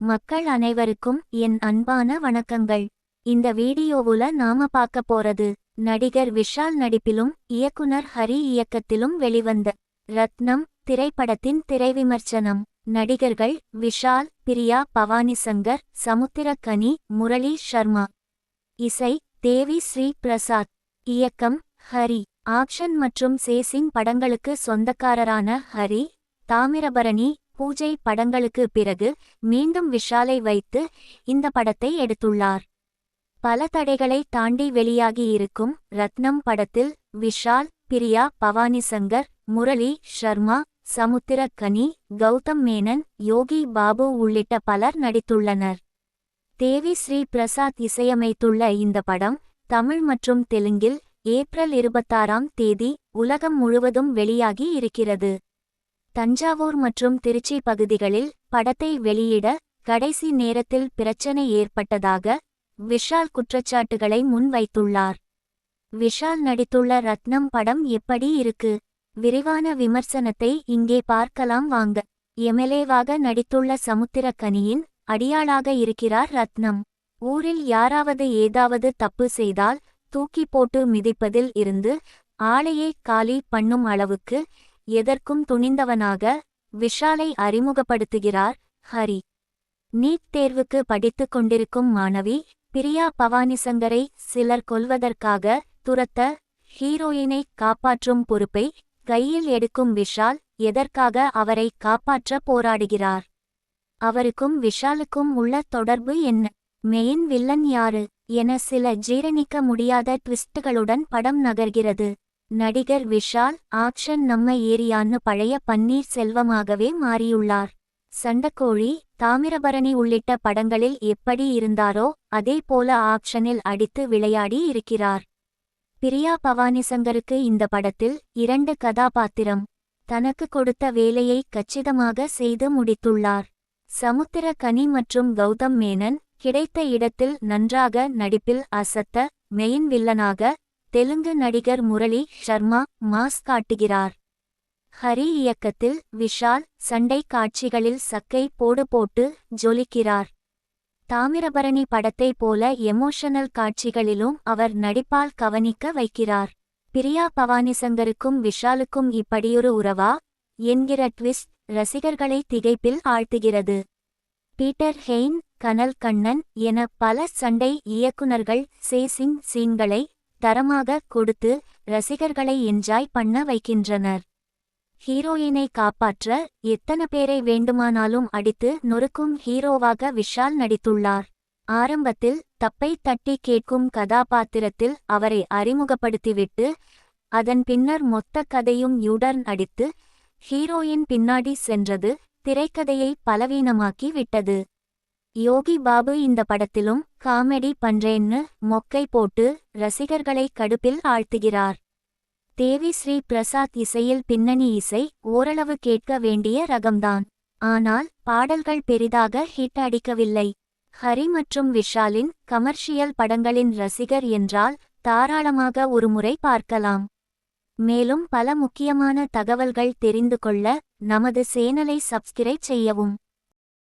மக்கள் அனைவருக்கும் என் அன்பான வணக்கங்கள். இந்த வீடியோவுல நாம பார்க்க போறது நடிகர் விஷால் நடிப்பிலும் இயக்குனர் ஹரி இயக்கத்திலும் வெளிவந்த ரத்னம் திரைப்படத்தின் திரைவிமர்சனம். நடிகர்கள் விஷால் பிரியா பவானி சங்கர் சமுத்திரக்கனி முரளி சர்மா. இசை தேவி ஸ்ரீ பிரசாத். இயக்கம் ஹரி. ஆக்ஷன் மற்றும் சேசிங் படங்களுக்கு சொந்தக்காரரான ஹரி தாமிரபரணி பூஜை படங்களுக்கு பிறகு மீண்டும் விஷாலை வைத்து இந்த படத்தை எடுத்துள்ளார். பல தடைகளை தாண்டி வெளியாகி இருக்கும் ரத்னம் படத்தில் விஷால் பிரியா பவானி சங்கர் முரளி ஷர்மா சமுத்திரக்கனி கௌதம் மேனன் யோகி பாபு உள்ளிட்ட பலர் நடித்துள்ளனர். தேவி ஸ்ரீ பிரசாத் இசையமைத்துள்ள இந்த படம் தமிழ் மற்றும் தெலுங்கில் ஏப்ரல் இருபத்தாறாம் தேதி உலகம் முழுவதும் வெளியாகி இருக்கிறது. தஞ்சாவூர் மற்றும் திருச்சி பகுதிகளில் படத்தை வெளியிட கடைசி நேரத்தில் பிரச்சனை ஏற்பட்டதாக விஷால் குற்றச்சாட்டுகளை முன்வைத்துள்ளார். விஷால் நடித்துள்ள ரத்னம் படம் எப்படி இருக்கு? விரிவான விமர்சனத்தை இங்கே பார்க்கலாம் வாங்க. எம்எல்ஏவாக நடித்துள்ள சமுத்திரக்கனியின் அடியாளாக இருக்கிறார் ரத்னம். ஊரில் யாராவது ஏதாவது தப்பு செய்தால் தூக்கி போட்டு மிதிப்பதில் இருந்து ஆளையே காலி பண்ணும் அளவுக்கு எதற்கும் துணிந்தவனாக விஷாலை அறிமுகப்படுத்துகிறார் ஹரி. நீட் தேர்வுக்கு படித்துக் கொண்டிருக்கும் மாணவி பிரியா பவானிசங்கரை சிலர் கொல்வதற்காக துரத்த ஹீரோயினை காப்பாற்றும் பொறுப்பை கையில் எடுக்கும் விஷால் எதற்காக அவரை காப்பாற்ற போராடுகிறார்? அவருக்கும் விஷாலுக்கும் உள்ள தொடர்பு என்ன? மெயின் வில்லன் யாரு? என சில ஜீரணிக்க முடியாத ட்விஸ்டுகளுடன் படம் நகர்கிறது. நடிகர் விஷால் ஆக்ஷன் நம்ம ஏரியான்னு பழைய பன்னீர் செல்வமாகவே மாறியுள்ளார். சண்டக்கோழி தாமிரபரணி உள்ளிட்ட படங்களில் எப்படி இருந்தாரோ அதே போல ஆக்ஷனில் அடித்து விளையாடி இருக்கிறார். பிரியா பவானிசங்கருக்கு இந்த படத்தில் இரண்டு கதாபாத்திரம். தனக்கு கொடுத்த வேலையை கச்சிதமாக செய்து முடித்துள்ளார். சமுத்திர கனி மற்றும் கௌதம் மேனன் கிடைத்த இடத்தில் நன்றாக நடிப்பில் அசத்த மெயின் வில்லனாக தெலுங்கு நடிகர் முரளி ஷர்மா மாஸ் காட்டுகிறார். ஹரி இயக்கத்தில் விஷால் சண்டை காட்சிகளில் சக்கை போடு போட்டு ஜொலிக்கிறார். தாமிரபரணி படத்தைப் போல எமோஷனல் காட்சிகளிலும் அவர் நடிப்பால் கவனிக்க வைக்கிறார். பிரியா பவானிசங்கருக்கும் விஷாலுக்கும் இப்படியொரு உறவா? என்கிற ட்விஸ்ட் ரசிகர்களை திகைப்பில் ஆழ்த்துகிறது. பீட்டர் ஹெயின் கனல் கண்ணன் என பல சண்டை இயக்குநர்கள் சேசிங் சீன்களை தரமாக கொடுத்து ரசிகர்களை என்ஜாய் பண்ண வைக்கின்றனர். ஹீரோயினை காப்பாற்ற எத்தனை பேரை வேண்டுமானாலும் அடித்து நொறுக்கும் ஹீரோவாக விஷால் நடித்துள்ளார். ஆரம்பத்தில் தப்பை தட்டி கேட்கும் கதாபாத்திரத்தில் அவரை அறிமுகப்படுத்திவிட்டு அதன் பின்னர் மொத்த கதையும் யூடர்ன் அடித்து ஹீரோயின் பின்னாடி சென்றது திரைக்கதையை பலவீனமாக்கி விட்டது. யோகி பாபு இந்த படத்திலும் காமெடி பண்றேன்னு மொக்கை போட்டு ரசிகர்களை கடுப்பில் ஆழ்த்துகிறார். தேவி ஸ்ரீ பிரசாத் இசையில் பின்னணி இசை ஓரளவு கேட்க வேண்டிய ரகம்தான். ஆனால் பாடல்கள் பெரிதாக ஹிட் அடிக்கவில்லை. ஹரி மற்றும் விஷாலின் கமர்ஷியல் படங்களின் ரசிகர் என்றால் தாராளமாக ஒருமுறை பார்க்கலாம். மேலும் பல முக்கியமான தகவல்கள் தெரிந்து கொள்ள நமது சேனலை சப்ஸ்கிரைப் செய்யவும்.